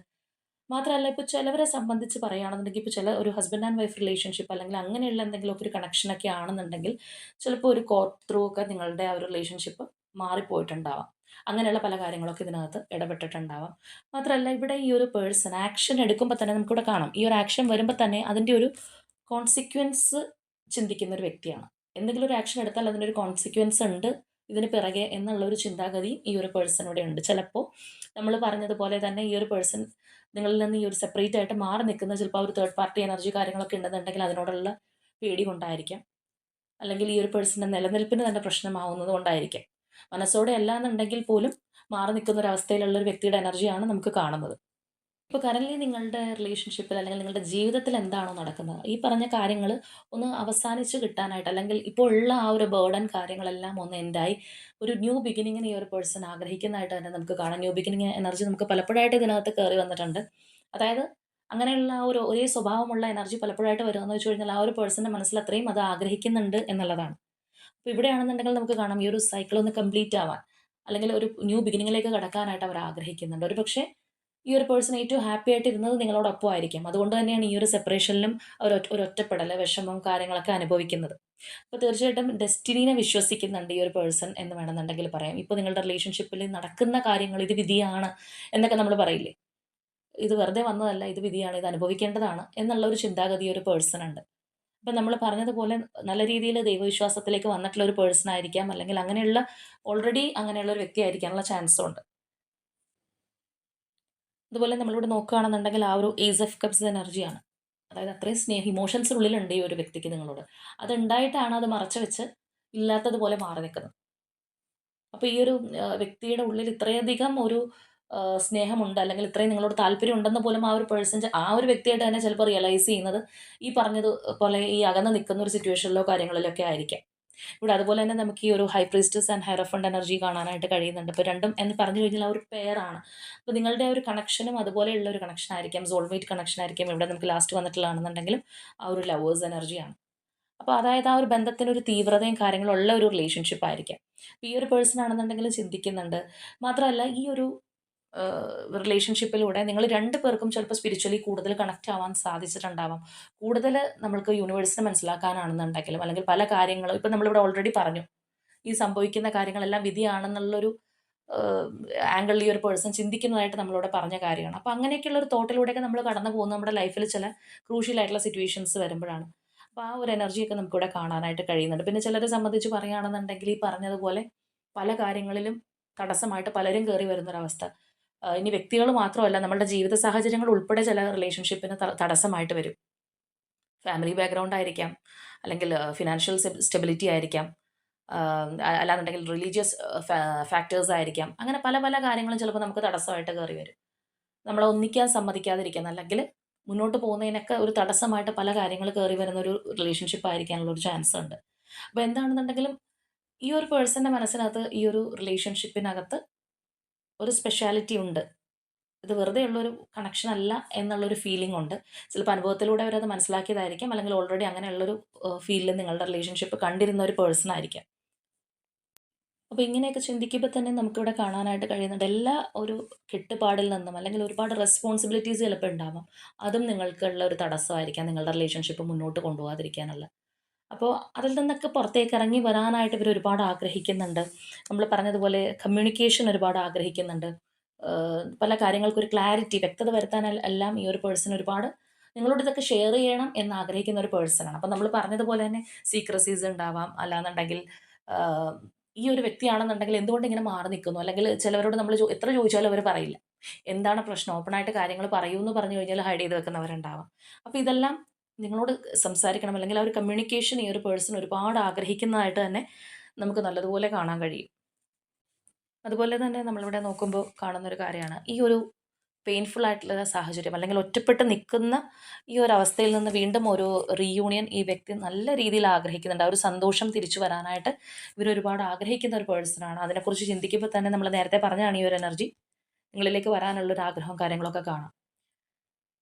മാത്രമല്ല ഇപ്പോൾ ചിലവരെ സംബന്ധിച്ച് പറയുകയാണെന്നുണ്ടെങ്കിൽ ഇപ്പോൾ ചില ഒരു ഹസ്ബൻഡ് ആൻഡ് വൈഫ് റിലേഷൻഷിപ്പ് അല്ലെങ്കിൽ അങ്ങനെയുള്ള എന്തെങ്കിലുമൊക്കെ ഒരു കണക്ഷനൊക്കെ ആണെന്നുണ്ടെങ്കിൽ ചിലപ്പോൾ ഒരു കോർട്ട് ത്രൂ ഒക്കെ നിങ്ങളുടെ ആ ഒരു റിലേഷൻഷിപ്പ് മാറിപ്പോയിട്ടുണ്ടാവാം. അങ്ങനെയുള്ള പല കാര്യങ്ങളൊക്കെ ഇതിനകത്ത് ഇടപെട്ടിട്ടുണ്ടാവാം. മാത്രമല്ല ഇവിടെ ഈ ഒരു പേഴ്സൺ ആക്ഷൻ എടുക്കുമ്പോൾ തന്നെ നമുക്കിവിടെ കാണാം. ഈ ഒരു ആക്ഷൻ വരുമ്പോൾ തന്നെ അതിന്റെ ഒരു കോൺസിക്വൻസ് ചിന്തിക്കുന്ന ഒരു വ്യക്തിയാണ്. എന്തെങ്കിലും ഒരു ആക്ഷൻ എടുത്താൽ ഒരു കോൺസിക്വൻസ് ഉണ്ട് ഇതിന് പിറകെ എന്നുള്ള ഒരു ചിന്താഗതി ഈ ഒരു പേഴ്സൺ ഇവിടെ ഉണ്ട്. ചിലപ്പോൾ നമ്മൾ പറഞ്ഞതുപോലെ തന്നെ ഈ ഒരു പേഴ്സൺ നിങ്ങളിൽ നിന്ന് ഈ ഒരു സെപ്പറേറ്റ് ആയിട്ട് മാറി നിൽക്കുന്ന ചിലപ്പോൾ ഒരു തേർഡ് പാർട്ടി എനർജി കാര്യങ്ങളൊക്കെ ഉണ്ടെന്നുണ്ടെങ്കിൽ അതിനോടുള്ള പേടി കൊണ്ടായിരിക്കാം. അല്ലെങ്കിൽ ഈ ഒരു പേഴ്സന്റെ നിലനിൽപ്പിന് തന്നെ പ്രശ്നമാവുന്നത് കൊണ്ടായിരിക്കാം. മനസ്സോടെ അല്ല എന്നുണ്ടെങ്കിൽ പോലും മാറി നിൽക്കുന്ന ഒരു അവസ്ഥയിലുള്ള ഒരു വ്യക്തിയുടെ എനർജിയാണ് നമുക്ക് കാണുന്നത്. ഇപ്പോൾ കറൻലി നിങ്ങളുടെ റിലേഷൻഷിപ്പിൽ അല്ലെങ്കിൽ നിങ്ങളുടെ ജീവിതത്തിൽ എന്താണോ നടക്കുന്നത്? ഈ പറഞ്ഞ കാര്യങ്ങൾ ഒന്ന് അവസാനിച്ച് കിട്ടാനായിട്ട് അല്ലെങ്കിൽ ഇപ്പോൾ ഉള്ള ആ ഒരു ബേർഡൻ കാര്യങ്ങളെല്ലാം ഒന്ന് എൻഡായി ഒരു ന്യൂ ബിഗിനിങ്ങിന് ഈ ഒരു പേഴ്സൺ ആഗ്രഹിക്കുന്നതായിട്ട് തന്നെ നമുക്ക് കാണാം. ന്യൂ ബിഗിനിങ് എനർജി നമുക്ക് പലപ്പോഴായിട്ട് ഇതിനകത്ത് കയറി വന്നിട്ടുണ്ട്. അതായത് അങ്ങനെയുള്ള ആ ഒരു ഒരേ സ്വഭാവമുള്ള എനർജി പലപ്പോഴായിട്ട് വരുമെന്ന് വെച്ച് കഴിഞ്ഞാൽ ആ ഒരു പേഴ്സന്റെ മനസ്സിൽ അത്രയും അത് ആഗ്രഹിക്കുന്നുണ്ട് എന്നുള്ളതാണ്. അപ്പോൾ ഇവിടെയാണെന്നുണ്ടെങ്കിൽ നമുക്ക് കാണാം ഈ ഒരു സൈക്കിൾ ഒന്ന് കംപ്ലീറ്റ് ആവാൻ. അല്ലെങ്കിൽ ഒരു ന്യൂ ബിഗിനിങ്ങിലേക്ക് കടക്കാനായിട്ട് അവർ ആഗ്രഹിക്കുന്നുണ്ട്. ഒരു പക്ഷേ ഈ ഒരു പേഴ്സൺ ഏറ്റവും ഹാപ്പി ആയിട്ട് ഇരുന്നത് നിങ്ങളോടൊപ്പം ആയിരിക്കും. അതുകൊണ്ട് തന്നെയാണ് ഈ ഒരു സെപ്പറേഷനിലും ഒറ്റ- ഒരു ഒറ്റപ്പെടൽ വിഷമം കാര്യങ്ങളൊക്കെ അനുഭവിക്കുന്നത്. അപ്പോൾ തീർച്ചയായിട്ടും ഡെസ്റ്റിനീനെ വിശ്വസിക്കുന്നുണ്ട് ഈ ഒരു പേഴ്സൺ എന്ന് വേണമെന്നുണ്ടെങ്കിൽ പറയാം. ഇപ്പോൾ നിങ്ങളുടെ റിലേഷൻഷിപ്പിൽ നടക്കുന്ന കാര്യങ്ങൾ ഇത് വിധിയാണ് എന്നൊക്കെ നമ്മൾ പറയില്ലേ? ഇത് വെറുതെ വന്നതല്ല ഇത് വിധിയാണ് ഇത് അനുഭവിക്കേണ്ടതാണ് എന്നുള്ള ഒരു ചിന്താഗതി ഒരു പേഴ്സൺ ഉണ്ട്. അപ്പം നമ്മൾ പറഞ്ഞതുപോലെ നല്ല രീതിയിൽ ദൈവവിശ്വാസത്തിലേക്ക് വന്നിട്ടുള്ള ഒരു പേഴ്സൺ ആയിരിക്കാം. അല്ലെങ്കിൽ അങ്ങനെയുള്ള ഓൾറെഡി അങ്ങനെയുള്ള ഒരു വ്യക്തി ആയിരിക്കാനുള്ള ചാൻസും ഉണ്ട്. അതുപോലെ നമ്മളിവിടെ നോക്കുകയാണെന്നുണ്ടെങ്കിൽ ആ ഒരു ഏസ് എഫ് കപ്സ് എനർജിയാണ് അതായത് അത്രയും സ്നേഹ ഇമോഷൻസ് ഉള്ളിലുണ്ട് ഈ ഒരു വ്യക്തിക്ക് നിങ്ങളോട്. അതുണ്ടായിട്ടാണ് അത് മറച്ചു വെച്ച് ഇല്ലാത്തതുപോലെ മാറി നിൽക്കുന്നത് അപ്പോൾ ഈ ഒരു വ്യക്തിയുടെ ഉള്ളിൽ ഇത്രയധികം ഒരു സ്നേഹമുണ്ട് അല്ലെങ്കിൽ ഇത്രയും നിങ്ങളോട് താല്പര്യം ഉണ്ടെന്ന് പോലും ആ ഒരു പേഴ്സൺ ആ ഒരു വ്യക്തിയായിട്ട് തന്നെ ചിലപ്പോൾ റിയലൈസ് ചെയ്യുന്നത് ഈ പറഞ്ഞത് പോലെ ഈ അകന്ന് നിൽക്കുന്ന ഒരു സിറ്റുവേഷനിലോ കാര്യങ്ങളിലോ ഒക്കെ ആയിരിക്കാം. ഇവിടെ അതുപോലെ തന്നെ നമുക്ക് ഈ ഒരു high priestess and hierophant energy കാണാനായിട്ട് കഴിയുന്നുണ്ട്. അപ്പോൾ രണ്ടും എന്ന് പറഞ്ഞു കഴിഞ്ഞാൽ ആ ഒരു പെയറാണ് അപ്പോൾ നിങ്ങളുടെ ഒരു കണക്ഷനും അതുപോലെയുള്ള ഒരു കണക്ഷൻ ആയിരിക്കാം. സോൾമേറ്റ് കണക്ഷൻ ആയിരിക്കാം. ഇവിടെ നമുക്ക് ലാസ്റ്റ് വന്നിട്ടുള്ളതാണെന്നുണ്ടെങ്കിലും ആ ഒരു ലവേഴ്സ് എനർജിയാണ് അപ്പോൾ അതായത് ആ ഒരു ബന്ധത്തിന് ഒരു തീവ്രതയും കാര്യങ്ങളും ഉള്ള ഒരു റിലേഷൻഷിപ്പ് ആയിരിക്കാം. ഈ ഒരു പേഴ്സൺ ആണെന്നുണ്ടെങ്കിൽ ചിന്തിക്കുന്നുണ്ട്. മാത്രമല്ല ഈ ഒരു റിലേഷൻഷിപ്പിലൂടെ നിങ്ങൾ രണ്ട് പേർക്കും ചിലപ്പോൾ സ്പിരിച്വലി കൂടുതൽ കണക്റ്റ് ആവാൻ സാധിച്ചിട്ടുണ്ടാവാം. കൂടുതൽ നമ്മൾക്ക് യൂണിവേഴ്സിനെ മനസ്സിലാക്കാനാണെന്നുണ്ടെങ്കിലും അല്ലെങ്കിൽ പല കാര്യങ്ങളും ഇപ്പം നമ്മളിവിടെ ഓൾറെഡി പറഞ്ഞു. ഈ സംഭവിക്കുന്ന കാര്യങ്ങളെല്ലാം വിധിയാണെന്നുള്ളൊരു ആംഗിളിൽ ഈ ഒരു പേഴ്സൺ ചിന്തിക്കുന്നതായിട്ട് നമ്മളോട് പറഞ്ഞ കാര്യമാണ്. അപ്പോൾ അങ്ങനെയൊക്കെയുള്ള ഒരു തോട്ടിലൂടെയൊക്കെ നമ്മൾ കടന്നു പോകുന്ന. നമ്മുടെ ലൈഫിൽ ചില ക്രൂഷ്യൽ ആയിട്ടുള്ള സിറ്റുവേഷൻസ് വരുമ്പോഴാണ്. അപ്പോൾ ആ ഒരു എനർജിയൊക്കെ നമുക്കിവിടെ കാണാനായിട്ട് കഴിയുന്നുണ്ട്. പിന്നെ ചിലരെ സംബന്ധിച്ച് പറയുകയാണെന്നുണ്ടെങ്കിൽ ഈ പറഞ്ഞതുപോലെ പല കാര്യങ്ങളിലും തടസ്സമായിട്ട് പലരും കയറി വരുന്നൊരവസ്ഥ. ഇനി വ്യക്തികൾ മാത്രമല്ല നമ്മളുടെ ജീവിത സാഹചര്യങ്ങൾ ഉൾപ്പെടെ ചില റിലേഷൻഷിപ്പിന് തടസ്സമായിട്ട് വരും. ഫാമിലി ബാക്ക്ഗ്രൗണ്ട് ആയിരിക്കാം അല്ലെങ്കിൽ ഫിനാൻഷ്യൽ സ്റ്റെബിലിറ്റി ആയിരിക്കാം അല്ലാന്നുണ്ടെങ്കിൽ റിലീജിയസ് ഫാക്ടേഴ്സ് ആയിരിക്കാം. അങ്ങനെ പല പല കാര്യങ്ങളും ചിലപ്പോൾ നമുക്ക് തടസ്സമായിട്ട് കയറി വരും. നമ്മളെ ഒന്നിക്കാൻ സമ്മതിക്കാതിരിക്കാൻ അല്ലെങ്കിൽ മുന്നോട്ട് പോകുന്നതിനൊക്കെ ഒരു തടസ്സമായിട്ട് പല കാര്യങ്ങൾ കയറി വരുന്ന ഒരു റിലേഷൻഷിപ്പ് ആയിരിക്കാനുള്ള ഒരു ചാൻസ് ഉണ്ട്. അപ്പോൾ എന്താണെന്നുണ്ടെങ്കിലും ഈ ഒരു പേഴ്സന്റെ മനസ്സിനകത്ത് ഈ ഒരു റിലേഷൻഷിപ്പിനകത്ത് ഒരു സ്പെഷ്യാലിറ്റി ഉണ്ട്. ഇത് വെറുതെ ഉള്ളൊരു കണക്ഷൻ അല്ല എന്നുള്ളൊരു ഫീലിംഗ് ഉണ്ട്. ചിലപ്പോൾ അനുഭവത്തിലൂടെ അവരത് മനസ്സിലാക്കിയതായിരിക്കാം. അല്ലെങ്കിൽ ഓൾറെഡി അങ്ങനെയുള്ളൊരു ഫീലിൽ നിങ്ങളുടെ റിലേഷൻഷിപ്പ് കണ്ടിരുന്ന ഒരു പേഴ്സൺ ആയിരിക്കാം. അപ്പോൾ ഇങ്ങനെയൊക്കെ ചിന്തിക്കുമ്പോൾ തന്നെ നമുക്കിവിടെ കാണാനായിട്ട് കഴിയുന്നുണ്ട്. എല്ലാ ഒരു കെട്ടുപാടിൽ നിന്നും അല്ലെങ്കിൽ ഒരുപാട് റെസ്പോൺസിബിലിറ്റീസ് ചിലപ്പോൾ ഉണ്ടാവാം. അതും നിങ്ങൾക്കുള്ള ഒരു തടസ്സമായിരിക്കാം നിങ്ങളുടെ റിലേഷൻഷിപ്പ് മുന്നോട്ട് കൊണ്ടുപോകാതിരിക്കാനുള്ള. അപ്പോൾ അതിൽ നിന്നൊക്കെ പുറത്തേക്ക് ഇറങ്ങി വരാനായിട്ട് ഇവർ ഒരുപാട് ആഗ്രഹിക്കുന്നുണ്ട്. നമ്മൾ പറഞ്ഞതുപോലെ കമ്മ്യൂണിക്കേഷൻ ഒരുപാട് ആഗ്രഹിക്കുന്നുണ്ട്. പല കാര്യങ്ങൾക്കൊരു ക്ലാരിറ്റി വ്യക്തത വരുത്താൻ എല്ലാം ഈ ഒരു പേഴ്സൺ ഒരുപാട് നിങ്ങളോട് ഇതൊക്കെ ഷെയർ ചെയ്യണം എന്ന് ആഗ്രഹിക്കുന്ന ഒരു പേഴ്സണാണ് അപ്പം നമ്മൾ പറഞ്ഞതുപോലെ തന്നെ സീക്രസീസ് ഉണ്ടാവാം. അല്ലാന്നുണ്ടെങ്കിൽ ഈ ഒരു വ്യക്തിയാണെന്നുണ്ടെങ്കിൽ എന്തുകൊണ്ട് ഇങ്ങനെ മാറി നിൽക്കുന്നു? അല്ലെങ്കിൽ ചിലവരോട് നമ്മൾ എത്ര ചോദിച്ചാലും അവർ പറയില്ല. എന്താണ് പ്രശ്നം? ഓപ്പണായിട്ട് കാര്യങ്ങൾ പറയൂ എന്ന് പറഞ്ഞു കഴിഞ്ഞാൽ ഹൈഡ് ചെയ്ത് വെക്കുന്നവരുണ്ടാവാം. അപ്പോൾ ഇതെല്ലാം നിങ്ങളോട് സംസാരിക്കണം അല്ലെങ്കിൽ ആ ഒരു കമ്മ്യൂണിക്കേഷൻ ഈ ഒരു പേഴ്സൺ ഒരുപാട് ആഗ്രഹിക്കുന്നതായിട്ട് തന്നെ നമുക്ക് നല്ലതുപോലെ കാണാൻ കഴിയും. അതുപോലെ തന്നെ നമ്മളിവിടെ നോക്കുമ്പോൾ കാണുന്ന ഒരു കാര്യമാണ് ഈ ഒരു പെയിൻഫുൾ ആയിട്ടുള്ള സാഹചര്യം അല്ലെങ്കിൽ ഒറ്റപ്പെട്ട് നിൽക്കുന്ന ഈ ഒരു അവസ്ഥയിൽ നിന്ന് വീണ്ടും ഒരു റീയൂണിയൻ ഈ വ്യക്തി നല്ല രീതിയിൽ ആഗ്രഹിക്കുന്നുണ്ട്. ആ ഒരു സന്തോഷം തിരിച്ചു വരാനായിട്ട് ഇവർ ഒരുപാട് ആഗ്രഹിക്കുന്ന ഒരു പേഴ്സണാണ് അതിനെക്കുറിച്ച് ചിന്തിക്കുമ്പോൾ തന്നെ നമ്മൾ നേരത്തെ പറഞ്ഞതാണ് ഈ ഒരു എനർജി നിങ്ങളിലേക്ക് വരാനുള്ള ഒരു ആഗ്രഹവും കാര്യങ്ങളൊക്കെ കാണാം.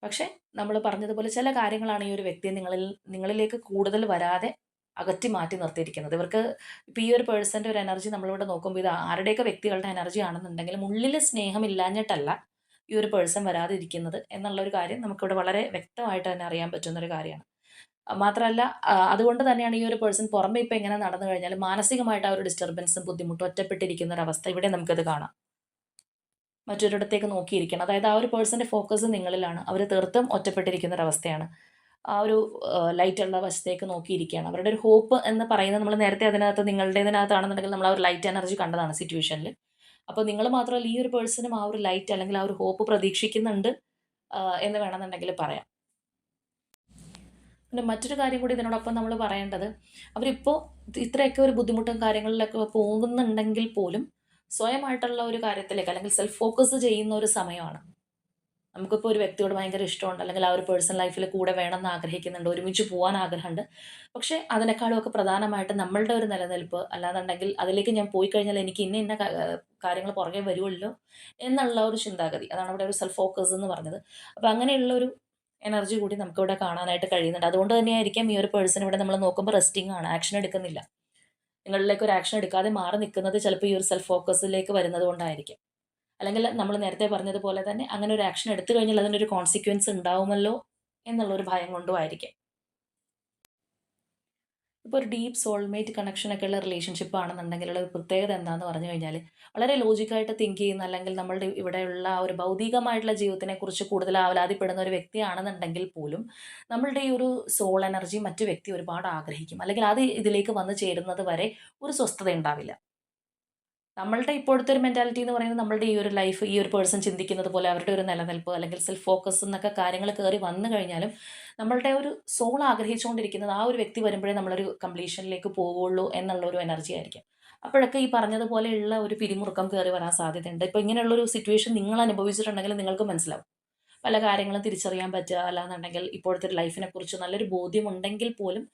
പക്ഷേ നമ്മൾ പറഞ്ഞതുപോലെ ചില കാര്യങ്ങളാണ് ഈ ഒരു വ്യക്തിയെ നിങ്ങളിൽ നിങ്ങളിലേക്ക് കൂടുതൽ വരാതെ അകറ്റി മാറ്റി നിർത്തിയിരിക്കുന്നത്. ഇവർക്ക് ഇപ്പോൾ ഈ ഒരു പേഴ്സന്റെ ഒരു എനർജി നമ്മളിവിടെ നോക്കുമ്പോൾ ഇത് ആരുടെയൊക്കെ വ്യക്തികളുടെ എനർജി ആണെന്നുണ്ടെങ്കിലും ഉള്ളിൽ സ്നേഹമില്ലാഞ്ഞിട്ടല്ല ഈ ഒരു പേഴ്സൺ വരാതിരിക്കുന്നത് എന്നുള്ള ഒരു കാര്യം നമുക്കിവിടെ വളരെ വ്യക്തമായിട്ട് തന്നെ അറിയാൻ പറ്റുന്ന ഒരു കാര്യമാണ്. മാത്രമല്ല അതുകൊണ്ട് തന്നെയാണ് ഈ ഒരു പേഴ്സൺ പുറമെ ഇപ്പം എങ്ങനെ നടന്നു കഴിഞ്ഞാൽ മാനസികമായിട്ട് ആ ഒരു ഡിസ്റ്റർബൻസും ബുദ്ധിമുട്ടും ഒറ്റപ്പെട്ടിരിക്കുന്ന ഒരു അവസ്ഥ ഇവിടെ നമുക്കത് കാണാം. മറ്റൊരിടത്തേക്ക് നോക്കിയിരിക്കണം. അതായത് ആ ഒരു പേഴ്സന്റെ ഫോക്കസ് നിങ്ങളിലാണ്. അവർ തീർത്തും ഒറ്റപ്പെട്ടിരിക്കുന്ന ഒരവസ്ഥയാണ് ആ ഒരു ലൈറ്റ് ഉള്ള വശത്തേക്ക് നോക്കിയിരിക്കുകയാണ്. അവരുടെ ഒരു ഹോപ്പ് എന്ന് പറയുന്നത് നമ്മൾ നേരത്തെ അതിനകത്ത് നിങ്ങളുടേതിനകത്താണെന്നുണ്ടെങ്കിൽ നമ്മൾ ആ ഒരു ലൈറ്റ് എനർജി കണ്ടതാണ് സിറ്റുവേഷനിൽ അപ്പോൾ നിങ്ങൾ മാത്രമല്ല ഈ ഒരു പേഴ്സണും ആ ഒരു ലൈറ്റ് അല്ലെങ്കിൽ ആ ഒരു ഹോപ്പ് പ്രതീക്ഷിക്കുന്നുണ്ട് എന്ന് വേണമെന്നുണ്ടെങ്കിൽ പറയാം. പിന്നെ മറ്റൊരു കാര്യം കൂടി ഇതിനോടൊപ്പം നമ്മൾ പറയേണ്ടത് അവരിപ്പോൾ ഇത്രയൊക്കെ ഒരു ബുദ്ധിമുട്ടും കാര്യങ്ങളിലൊക്കെ പോകുന്നുണ്ടെങ്കിൽ പോലും സ്വയമായിട്ടുള്ള ഒരു കാര്യത്തിലേക്ക് അല്ലെങ്കിൽ സെൽഫ് ഫോക്കസ് ചെയ്യുന്ന ഒരു സമയമാണ്. നമുക്കിപ്പോൾ ഒരു വ്യക്തിയോട് ഭയങ്കര ഇഷ്ടമുണ്ട് അല്ലെങ്കിൽ ആ ഒരു പേഴ്സണൽ ലൈഫിൽ കൂടെ വേണമെന്ന് ആഗ്രഹിക്കുന്നുണ്ട് ഒരുമിച്ച് പോകാൻ ആഗ്രഹമുണ്ട്. പക്ഷേ അതിനേക്കാളും ഒക്കെ പ്രധാനമായിട്ട് നമ്മളുടെ ഒരു നിലനിൽപ്പ് അല്ലാന്നുണ്ടെങ്കിൽ അതിലേക്ക് ഞാൻ പോയി കഴിഞ്ഞാൽ എനിക്ക് ഇന്ന ഇന്ന കാര്യങ്ങൾ പുറകെ വരുമല്ലോ എന്നുള്ള ഒരു ചിന്താഗതി. അതാണ് ഇവിടെ ഒരു സെൽഫ് ഫോക്കസ് എന്ന് പറഞ്ഞത്. അപ്പോൾ അങ്ങനെയുള്ള ഒരു എനർജി കൂടി നമുക്കിവിടെ കാണാനായിട്ട് കഴിയുന്നുണ്ട്. അതുകൊണ്ട് തന്നെയായിരിക്കാം ഈ ഒരു പേഴ്സൺ ഇവിടെ നമ്മൾ നോക്കുമ്പോൾ റെസ്റ്റിംഗ് ആണ് ആക്ഷൻ എടുക്കുന്നില്ല. നിങ്ങളിലേക്ക് ഒരു ആക്ഷൻ എടുക്കാതെ മാറി നിൽക്കുന്നത് ചിലപ്പോൾ ഈ ഒരു സെൽഫ് ഫോക്കസിലേക്ക് വരുന്നത് കൊണ്ടായിരിക്കും. അല്ലെങ്കിൽ നമ്മൾ നേരത്തെ പറഞ്ഞതുപോലെ തന്നെ അങ്ങനെ ഒരു ആക്ഷൻ എടുത്തു കഴിഞ്ഞാൽ അതിനൊരു കോൺസിക്വൻസ് ഉണ്ടാവുമല്ലോ എന്നുള്ളൊരു ഭയം കൊണ്ടും ആയിരിക്കും. ഇപ്പോൾ ഒരു ഡീപ്പ് സോൾമേറ്റ് കണക്ഷനൊക്കെ ഉള്ള റിലേഷൻഷിപ്പ് ആണെന്നുണ്ടെങ്കിൽ ഉള്ള ഒരു പ്രത്യേകത എന്താണെന്ന് പറഞ്ഞു കഴിഞ്ഞാൽ വളരെ ലോജിക്കായിട്ട് തിങ്ക് ചെയ്യുന്ന അല്ലെങ്കിൽ നമ്മളുടെ ഇവിടെയുള്ള ഒരു ഭൗതികമായിട്ടുള്ള ജീവിതത്തിനെ കുറിച്ച് കൂടുതൽ ആവലാതിപ്പെടുന്ന ഒരു വ്യക്തിയാണെന്നുണ്ടെങ്കിൽ പോലും നമ്മളുടെ ഈ ഒരു സോൾ എനർജി മറ്റു വ്യക്തി ഒരുപാട് ആഗ്രഹിക്കും. അല്ലെങ്കിൽ അത് ഇതിലേക്ക് വന്നു ചേരുന്നത് വരെ ഒരു സ്വസ്ഥത ഉണ്ടാവില്ല. നമ്മളുടെ ഇപ്പോഴത്തെ ഒരു മെന്റാലിറ്റി എന്ന് പറയുന്നത് നമ്മളുടെ ഈ ഒരു ലൈഫ് ഈ ഒരു പേഴ്സൺ ചിന്തിക്കുന്നത് പോലെ അവരുടെ ഒരു നിലനിൽപ്പ് അല്ലെങ്കിൽ സെൽഫ് ഫോക്കസ് എന്നൊക്കെ കാര്യങ്ങൾ കയറി വന്നു കഴിഞ്ഞാലും നമ്മളുടെ ഒരു സോൾ ആഗ്രഹിച്ചുകൊണ്ടിരിക്കുന്നത് ആ ഒരു വ്യക്തി വരുമ്പോഴേ നമ്മളൊരു കംപ്ലീഷനിലേക്ക് പോവുള്ളൂ എന്നുള്ള ഒരു എനർജി ആയിരിക്കും. അപ്പോഴൊക്കെ ഈ പറഞ്ഞതുപോലെയുള്ള ഒരു പിരിമുറുക്കം കയറി വരാൻ സാധ്യതയുണ്ട്. ഇപ്പോൾ ഇങ്ങനെയുള്ളൊരു സിറ്റുവേഷൻ നിങ്ങൾ അനുഭവിച്ചിട്ടുണ്ടെങ്കിൽ നിങ്ങൾക്ക് മനസ്സിലാവും. പല കാര്യങ്ങളും തിരിച്ചറിയാൻ പറ്റുക അല്ലാന്നുണ്ടെങ്കിൽ ഇപ്പോഴത്തെ ഒരു ലൈഫിനെ കുറിച്ച് നല്ലൊരു ബോധ്യമുണ്ടെങ്കിൽ പോലും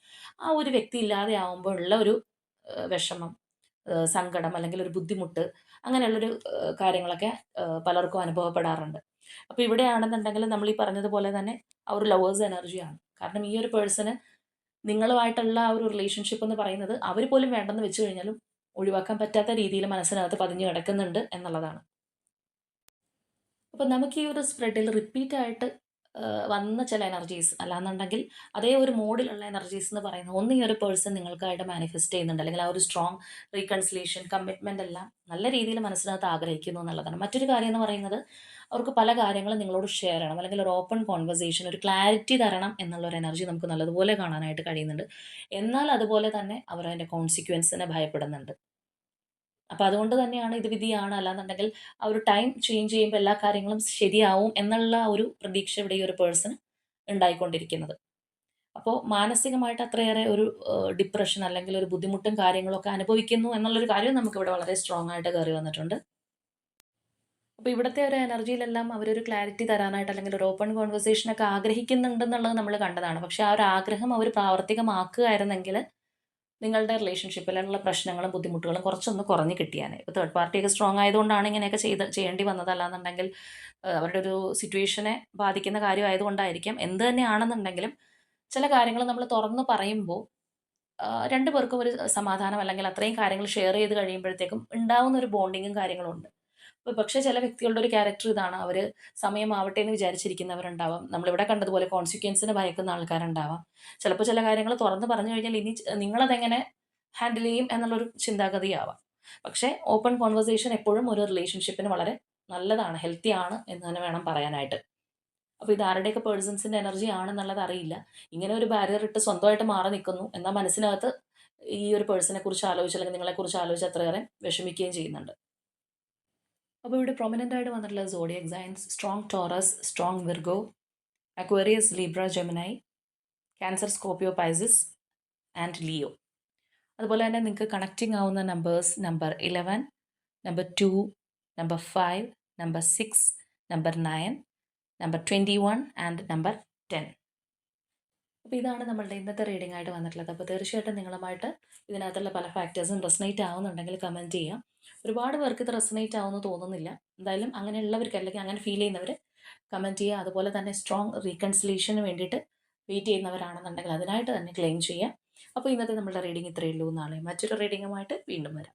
ആ ഒരു വ്യക്തി ഇല്ലാതെ ആവുമ്പോൾ ഉള്ള ഒരു വിഷമം സങ്കടം അല്ലെങ്കിൽ ഒരു ബുദ്ധിമുട്ട് അങ്ങനെയുള്ളൊരു കാര്യങ്ങളൊക്കെ പലർക്കും അനുഭവപ്പെടാറുണ്ട്. അപ്പോൾ ഇവിടെയാണെന്നുണ്ടെങ്കിൽ നമ്മൾ ഈ പറഞ്ഞതുപോലെ തന്നെ ആ ഒരു ലവേഴ്സ് എനർജിയാണ് കാരണം ഈ ഒരു പേഴ്സണ് നിങ്ങളുമായിട്ടുള്ള ആ ഒരു റിലേഷൻഷിപ്പ് എന്ന് പറയുന്നത് അവർ പോലും വേണ്ടെന്ന് വെച്ച് കഴിഞ്ഞാലും ഒഴിവാക്കാൻ പറ്റാത്ത രീതിയിൽ മനസ്സിനകത്ത് പതിഞ്ഞു കിടക്കുന്നുണ്ട് എന്നുള്ളതാണ്. അപ്പോൾ നമുക്ക് ഈ ഒരു സ്പ്രെഡിൽ റിപ്പീറ്റ് ആയിട്ട് വന്ന ചില എനർജീസ് അല്ലാന്നുണ്ടെങ്കിൽ അതേ ഒരു മോഡിലുള്ള എനർജീസ് എന്ന് പറയുന്നത് ഒന്ന് ഈ ഒരു പേഴ്സൺ നിങ്ങൾക്കായിട്ട് മാനിഫെസ്റ്റ് ചെയ്യുന്നുണ്ട്. അല്ലെങ്കിൽ ആ ഒരു സ്ട്രോങ് റീകൺസിലേഷൻ കമ്മിറ്റ്മെന്റ് എല്ലാം നല്ല രീതിയിൽ മനസ്സിനകത്ത് ആഗ്രഹിക്കുന്നു എന്നുള്ളതാണ്. മറ്റൊരു കാര്യം എന്ന് പറയുന്നത് അവർക്ക് പല കാര്യങ്ങളും നിങ്ങളോട് ഷെയർ ചെയ്യണം. അല്ലെങ്കിൽ ഒരു ഓപ്പൺ കോൺവെർസേഷൻ ഒരു ക്ലാരിറ്റി തരണം എന്നുള്ള ഒരു എനർജി നമുക്ക് നല്ലതുപോലെ കാണാനായിട്ട് കഴിയുന്നുണ്ട്. എന്നാൽ അതുപോലെ തന്നെ അവർ അതിന്റെ കോൺസിക്വൻസിനെ ഭയപ്പെടുന്നുണ്ട്. അപ്പോൾ അതുകൊണ്ട് തന്നെയാണ് ഇത് വിധിയാണ്. അല്ലാന്നുണ്ടെങ്കിൽ ആ ഒരു ടൈം ചേഞ്ച് ചെയ്യുമ്പോൾ എല്ലാ കാര്യങ്ങളും ശരിയാവും എന്നുള്ള ഒരു പ്രതീക്ഷ ഇവിടെ ഈ ഒരു പേഴ്സൺ ഉണ്ടായിക്കൊണ്ടിരിക്കുന്നത്. അപ്പോൾ മാനസികമായിട്ട് അത്രയേറെ ഒരു ഡിപ്രഷൻ അല്ലെങ്കിൽ ഒരു ബുദ്ധിമുട്ടും കാര്യങ്ങളൊക്കെ അനുഭവിക്കുന്നു എന്നുള്ളൊരു കാര്യം നമുക്കിവിടെ വളരെ സ്ട്രോങ് ആയിട്ട് കയറി വന്നിട്ടുണ്ട്. അപ്പോൾ ഇവിടുത്തെ ഒരു എനർജിയിലെല്ലാം അവരൊരു ക്ലാരിറ്റി തരാനായിട്ട് അല്ലെങ്കിൽ ഒരു ഓപ്പൺ കോൺവെർസേഷനൊക്കെ ആഗ്രഹിക്കുന്നുണ്ടെന്നുള്ളത് നമ്മൾ കണ്ടതാണ്. പക്ഷേ ആ ഒരു ആഗ്രഹം അവർ പ്രാവർത്തികമാക്കുകയായിരുന്നെങ്കിൽ നിങ്ങളുടെ റിലേഷൻഷിപ്പിലുള്ള പ്രശ്നങ്ങളും ബുദ്ധിമുട്ടുകളും കുറച്ചൊന്ന് കുറഞ്ഞ് കിട്ടിയാൽ ഇപ്പോൾ തേർഡ് പാർട്ടിയൊക്കെ സ്ട്രോങ് ആയതുകൊണ്ടാണ് ഇങ്ങനെയൊക്കെ ചെയ്ത് ചെയ്യേണ്ടി വന്നതല്ലാന്നുണ്ടെങ്കിൽ അവരുടെ ഒരു സിറ്റുവേഷനെ ബാധിക്കുന്ന കാര്യമായതുകൊണ്ടായിരിക്കാം. എന്ത് തന്നെയാണെന്നുണ്ടെങ്കിലും ചില കാര്യങ്ങൾ നമ്മൾ തുറന്ന് പറയുമ്പോൾ രണ്ടു പേർക്കും ഒരു സമാധാനം അല്ലെങ്കിൽ അത്രയും കാര്യങ്ങൾ ഷെയർ ചെയ്ത് കഴിയുമ്പോഴത്തേക്കും ഉണ്ടാവുന്ന ഒരു ബോണ്ടിങ്ങും കാര്യങ്ങളും ഉണ്ട്. പക്ഷേ ചില വ്യക്തികളുടെ ഒരു ക്യാരക്ടർ ഇതാണ്. അവർ സമയമാവട്ടെ എന്ന് വിചാരിച്ചിരിക്കുന്നവരുണ്ടാവാം. നമ്മളിവിടെ കണ്ടതുപോലെ കോൺസിക്വൻസിന് ഭയക്കുന്ന ആൾക്കാരുണ്ടാവാം. ചിലപ്പോൾ ചില കാര്യങ്ങൾ തുറന്ന് പറഞ്ഞു കഴിഞ്ഞാൽ ഇനി നിങ്ങളതെങ്ങനെ ഹാൻഡിൽ ചെയ്യും എന്നുള്ളൊരു ചിന്താഗതിയാവാം. പക്ഷേ ഓപ്പൺ കോൺവെർസേഷൻ എപ്പോഴും ഒരു റിലേഷൻഷിപ്പിന് വളരെ നല്ലതാണ് ഹെൽത്തി ആണ് എന്ന് തന്നെ വേണം പറയാനായിട്ട്. അപ്പോൾ ഇത് ആരുടെയൊക്കെ പേഴ്സൺസിന്റെ എനർജി ആണെന്നുള്ളത് അറിയില്ല. ഇങ്ങനെ ഒരു ബാരിയർ ഇട്ട് സ്വന്തമായിട്ട് മാറി നിൽക്കുന്നു. എന്നാൽ മനസ്സിനകത്ത് ഈ ഒരു പേഴ്സണെ കുറിച്ച് ആലോചിച്ച് അല്ലെങ്കിൽ നിങ്ങളെക്കുറിച്ച് ആലോചിച്ച് അത്രയേറെ വിഷമിക്കുകയും ചെയ്യുന്നുണ്ട്. അപ്പോൾ ഇവിടെ പ്രൊമിനന്റ് ആയിട്ട് വന്നിട്ടുള്ള zodiac signs strong Taurus strong Virgo Aquarius Libra Gemini Cancer Scorpio Pisces and Leo അതുപോലെ തന്നെ നിങ്ങൾക്ക് കണക്റ്റിംഗ് ആവുന്ന numbers number eleven number two number five number six number nine number twenty one and number ten അപ്പോൾ ഇതാണ് നമ്മളുടെ ഇന്നത്തെ reading ആയിട്ട് വന്നിട്ടുള്ളത്. അപ്പോൾ തീർച്ചയായിട്ടും നിങ്ങളുമായിട്ട് ഇതിനകത്തുള്ള പല ഫാക്ടേഴ്സും റെസനേറ്റ് ആവുന്നുണ്ടെങ്കിൽ കമന്റ് ചെയ്യാം. ഒരുപാട് പേർക്ക് ഇത് റെസനേറ്റ് ആവുമെന്ന് തോന്നുന്നില്ല. എന്തായാലും അങ്ങനെയുള്ളവർക്ക് അല്ലെങ്കിൽ അങ്ങനെ ഫീൽ ചെയ്യുന്നവർ കമന്റ് ചെയ്യുക. അതുപോലെ തന്നെ സ്ട്രോങ് റീകൺസിലേഷന് വേണ്ടിയിട്ട് വെയിറ്റ് ചെയ്യുന്നവരാണെന്നുണ്ടെങ്കിൽ അതിനായിട്ട് തന്നെ ക്ലെയിം ചെയ്യാം അപ്പോൾ ഇന്നത്തെ നമ്മുടെ റീഡിംഗ് ഇത്രയേ ഉള്ളൂ. നാളെ മറ്റൊരു റീഡിങ്ങുമായിട്ട് വീണ്ടും വരാം.